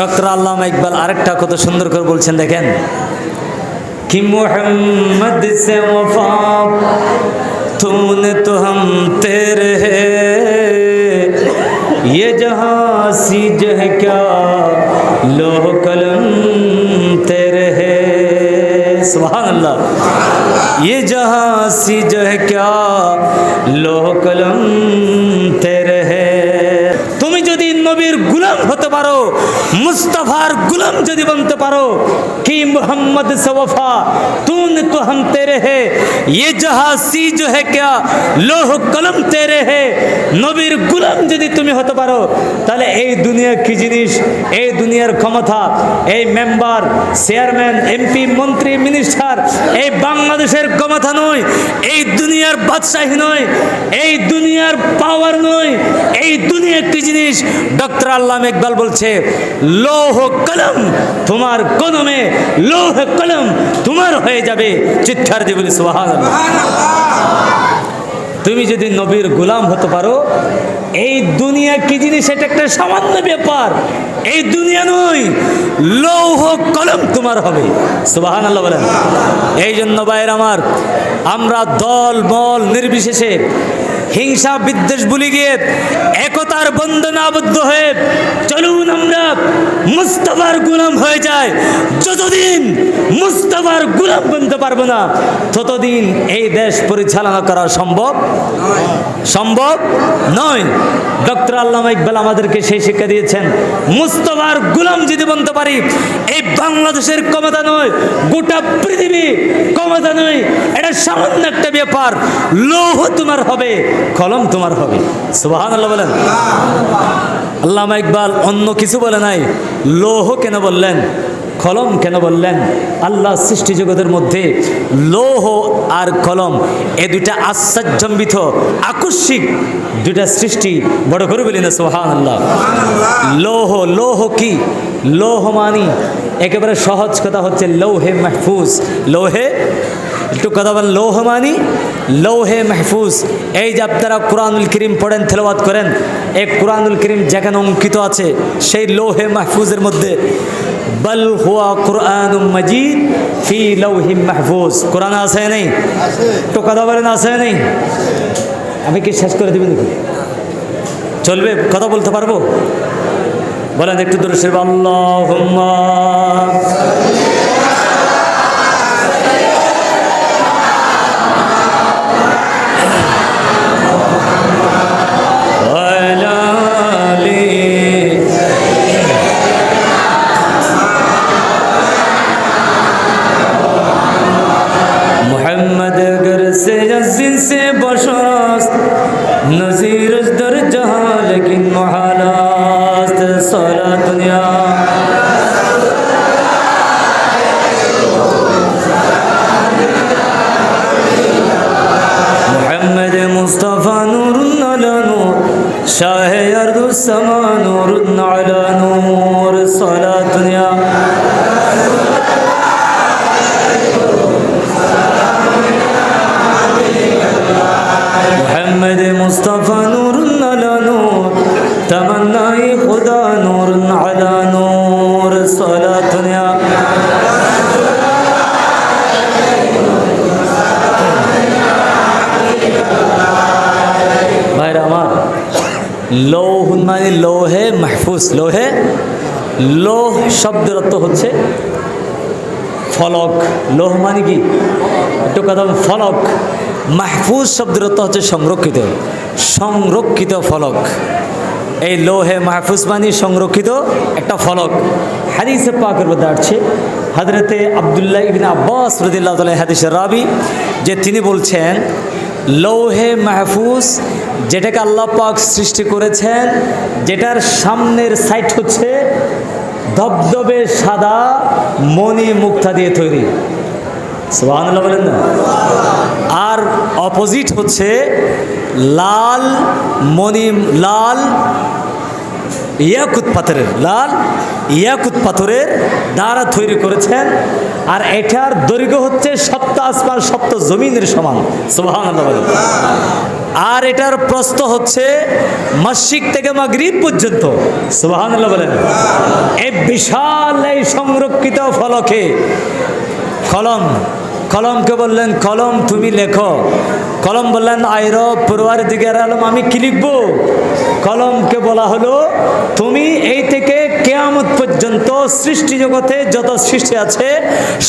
Doctor আল্লামা ইকবাল আরেকটা কত সুন্দর করে বলছেন দেখেন कि मोहम्मद से वफा तूने तो हम तेरे है ये जहाँ सीज है क्या लोह कलम तेरे है सुभान अल्लाह ये जहाँ सीज है क्या लोह कलम মুস্তাফার গুলাম যদি বনতে পারো কি মোহাম্মদ সওফা তুন তো हम तेरे है ये जहां सी जो है क्या লোহ কলম তেরে হে নবীর গুলাম যদি তুমি হতে পারো তাহলে এই দুনিয়া কি জিনিস এই দুনিয়ার ক্ষমতা এই মেম্বার চেয়ারম্যান এমপি মন্ত্রী মিনিস্টার এই বাংলাদেশের ক্ষমতা নয় এই দুনিয়ার বাদশাহী নয় এই দুনিয়ার পাওয়ার নয় এই দুনিয়া একটি জিনিস ডক্টর আল্লাহ ইকবাল বলছে লৌহ কলম, তোমার কলমে লৌহ কলম তোমার হয়ে যাবে। চিৎকার দিয়ে বলি সুহান তুমি যদি নবীর গোলাম হতে পারো, এই দুনিয়া কি জিনিস? এটা একটা সামান্য ব্যাপার। এই দুনিয়া নয়, লৌহ কলম তোমার হবে। সুবাহান আল্লাহ বলেন। এই জন্য ভাইয়ের আমার, আমরা দল বল নির্বিশেষে হিংসা বিদ্বেষ ভুলে গিয়ে একতার বন্ধনে আবদ্ধ হয়ে চলুন আমরা মুস্তফার গুলাম হয়ে যায় যতদিন মুস্তাফার গুলাম বনতে পারব না। ততদিন এই দেশ পরিচালনা করা সম্ভব? সম্ভব নয়। ডক্টর আল্লামা ইকবাল আমাদেরকে সেই শিক্ষা দিয়েছেন, মুস্তফার গুলাম যদি বলতে পারি, এই বাংলাদেশের ক্ষমতা নয়, গোটা পৃথিবী ক্ষমতা নয়। এটা সামান্য একটা ব্যাপার। লৌহ তোমার হবে, কলম তোমার হবে। আল্লাহ বলেন। আল্লামা ইকবাল অন্য কিছু বলে নাই, লৌহ কেন বললেন? কলম কেন বললেন? আল্লাহ সৃষ্টি জগতের মধ্যে লৌহ আর কলম এ দুইটা আশ্চর্যম্বিত আকস্মিক দুইটা সৃষ্টি। বড় করে বলি না সোহান আল্লাহ লৌহ লৌহ কি? লৌহ মানি? একেবারে সহজ কথা হচ্ছে লৌহে মাহফুজ। লৌহে? একটু কথা বলেন লৌহ মানি? লৌহে মাহফুজ। এই যে আপনারা কোরআনুল করিম পড়েন তেলাওয়াত করেন এই কোরআনুল করিম যেখানে অঙ্কিত আছে সেই লৌহে মাহফুজের মধ্যে বল হুয়া কোরআন মজিদ ফি লৌহি মাহফুজ কোরআন আছে নেই তো কথা বলেন আছে নেই আমি কি শেষ করে দেবেন নাকি? চলবে? কথা বলতে পারব? বলেন একটু দূরে সে আল্লাহ جن سے بشاست نظیرش در جہاں لیکن محالاست سارا دنیا محمد مصطفی نور نور شاہ ارد السما نور محمد مصطفى نور على نور تمناي خدا نور على نور صلاة يا ভাইরা আমার লৌহ মানে লৌহে মাহফুজ লোহে লৌহ শব্দের অর্থ হচ্ছে ফলক, লোহ মানে কি? একটু কথা ফলক। মাহফুজ শব্দের অর্থ হচ্ছে সংরক্ষিত। সংরক্ষিত ফলক। এই লোহে মাহফুজ মানে সংরক্ষিত একটা ফলক। হাদিসে পাকের মধ্যে আসছে হজরতে আবদুল্লাহ ইবিন আব্বাস রদিল্লাহ তালা হাদিসের রাবি, যে তিনি বলছেন, লৌহে মাহফুজ যেটাকে আল্লাহ পাক সৃষ্টি করেছেন, যেটার সামনের সাইট হচ্ছে ধবধবে সাদা মনি মুক্তা দিয়ে তৈরি। বলেন না? আর অপোজিট হচ্ছে লাল মনি লাল ইয়াকুত পাথরের লাল, ইয়াকুত পাথরের দ্বারা তৈরি করেছেন। আর এটার দৈর্ঘ্য হচ্ছে সপ্ত আসমান, সপ্ত জমিনের সমান। বলেন। আর এটার প্রস্ত হচ্ছে মাসিক থেকে মাগরিব পর্যন্ত। সুবহানাল্লাহ বলেন। এই বিশাল এই সংরক্ষিত ফলকে কলম কলমকে বললেন, কলম তুমি লেখো। কলম বললেন আইর পড়ুয়ার দিকে আলম আমি কি লিখব? কলমকে বলা হলো, তুমি এই থেকে কেয়ামত পর্যন্ত সৃষ্টি জগতে যত সৃষ্টি আছে,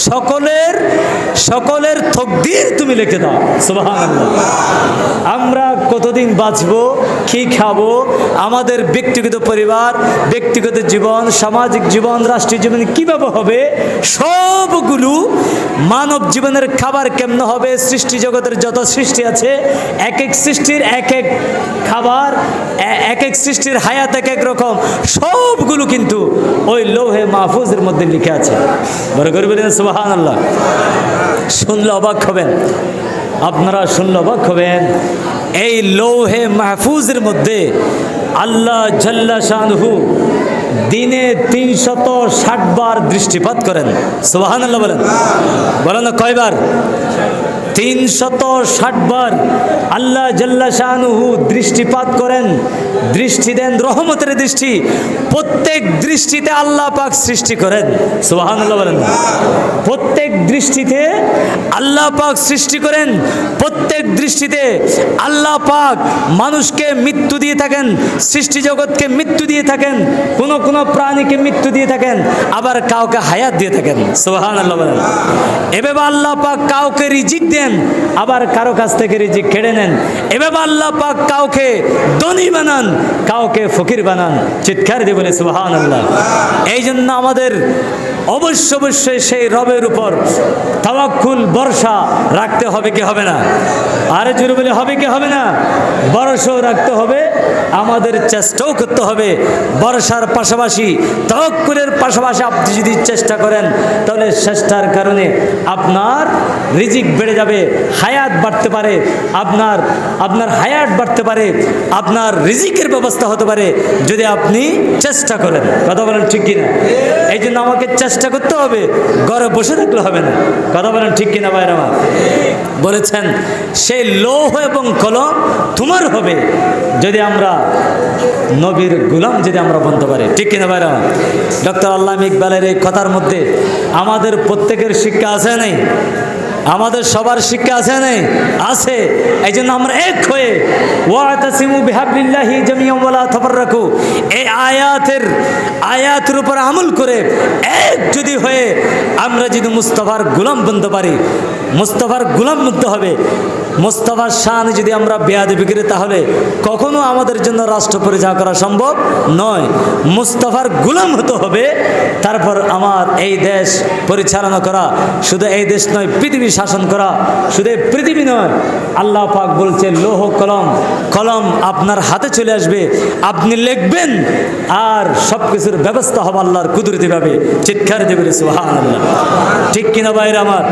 সকলের সকলের তকদির তুমি লিখে দাও। সুবহানাল্লাহ। আমরা কতদিন বাঁচবো, কি খাব, আমাদের ব্যক্তিগত পরিবার, ব্যক্তিগত জীবন, সামাজিক জীবন, রাষ্ট্রীয় জীবন কীভাবে হবে, সবগুলো মানব জীবনের খাবার কেমন হবে, সৃষ্টি জগতের যত সৃষ্টি আছে এক এক সৃষ্টির এক এক খাবার এক এক সৃষ্টির হায়াত এক এক রকম, সবগুলো কিন্তু ওই লৌহে মাহফুজের মধ্যে লিখে আছে। বড় করে বলেন সুবাহান আল্লাহ শুনলে অবাক হবেন। আপনারা শুনলে অবাক হবেন। এই লৌহে মাহফুজের মধ্যে আল্লাহ জাল্লা শাহু দিনে তিনশত ষাট বার দৃষ্টিপাত করেন। সুবাহান আল্লাহ বলেন বলেন কয়বার? তিনশত ষাট বার আল্লাহ জাল্লা শাহনুহু দৃষ্টিপাত করেন, দৃষ্টি দেন, রহমতের দৃষ্টি, প্রত্যেক দৃষ্টিতে আল্লাহ পাক সৃষ্টি করেন। আল্লাহ বলেন। প্রত্যেক দৃষ্টিতে আল্লাহ পাক সৃষ্টি করেন, প্রত্যেক দৃষ্টিতে আল্লাহ পাক মানুষকে মৃত্যু দিয়ে থাকেন, সৃষ্টি জগৎকে মৃত্যু দিয়ে থাকেন, কোন কোন প্রাণীকে মৃত্যু দিয়ে থাকেন, আবার কাউকে হায়াত দিয়ে থাকেন। সোহান আল্লাহ বলেন। এভাবে আল্লাহ পাক কাউকে রিজিক দেন আবার কারও কাছ থেকে রিজিক কেড়ে নেন। এভাবে আল্লাহ পাক কাউকে ধনী বানান, কাউকে ফকির বানান। চিৎকার দেবেন সুহান আল্লাহ এই জন্য আমাদের অবশ্য অবশ্যই সেই রবের উপর তাওয়াক্কুল বর্ষা রাখতে হবে কি হবে না। আরে জোরে বলে, হবে কি হবে না? বর্ষাও রাখতে হবে, আমাদের চেষ্টাও করতে হবে। বর্ষার পাশাপাশি, তাওয়াক্কুলের পাশাপাশি আপনি যদি চেষ্টা করেন, তাহলে চেষ্টার কারণে আপনার রিজিক বেড়ে যাবে, হায়াত বাড়তে পারে, আপনার আপনার হায়াত বাড়তে পারে, আপনার রিজিকের ব্যবস্থা হতে পারে, যদি আপনি চেষ্টা করেন। কথা বলেন ঠিক কিনা? এই জন্য আমাকে চেষ্টা করতে হবে। ঘরে বসে থাকলে হবে না। কথা বলেন ঠিক কিনা ভাই আমার? বলেছেন, সেই লৌহ এবং কলম তোমার হবে যদি আমরা নবীর গুলাম যদি আমরা বলতে পারি। ঠিক কিনা ভাইরা ডক্টর আল্লাহ ইকবালের এই কথার মধ্যে আমাদের প্রত্যেকের শিক্ষা আছে নেই? আমাদের সবার শিক্ষা আছে নেই? আছে। এই জন্য আমরা এক হয়ে ওয়াতাসিমু বিহাবিল্লাহি জামিয়াম ওয়ালা রাখু এই আয়াতের আয়াতের উপর আমল করে এক যদি হয়ে আমরা যদি মুস্তফার গুলাম বনতে পারি মুস্তফার গুলাম বনতে হবে। মুস্তফার শান যদি আমরা বেয়াদবি করি তাহলে কখনো আমাদের জন্য রাষ্ট্র পরিচালনা করা সম্ভব নয়। মুস্তফার গুলাম হতে হবে। তারপর আমার এই দেশ পরিচালনা করা, শুধু এই দেশ নয়, পৃথিবী শাসন করা, শুধু পৃথিবী নয়। আল্লাহ পাক বলছে, লোহ কলম কলম আপনার হাতে চলে আসবে। আপনি লিখবেন আর সব কিছুর ব্যবস্থা হবে আল্লাহর কুদরতি ভাবে। চিৎকার দেবে সুহান আল্লাহ ঠিক কিনা বাইরে আমার?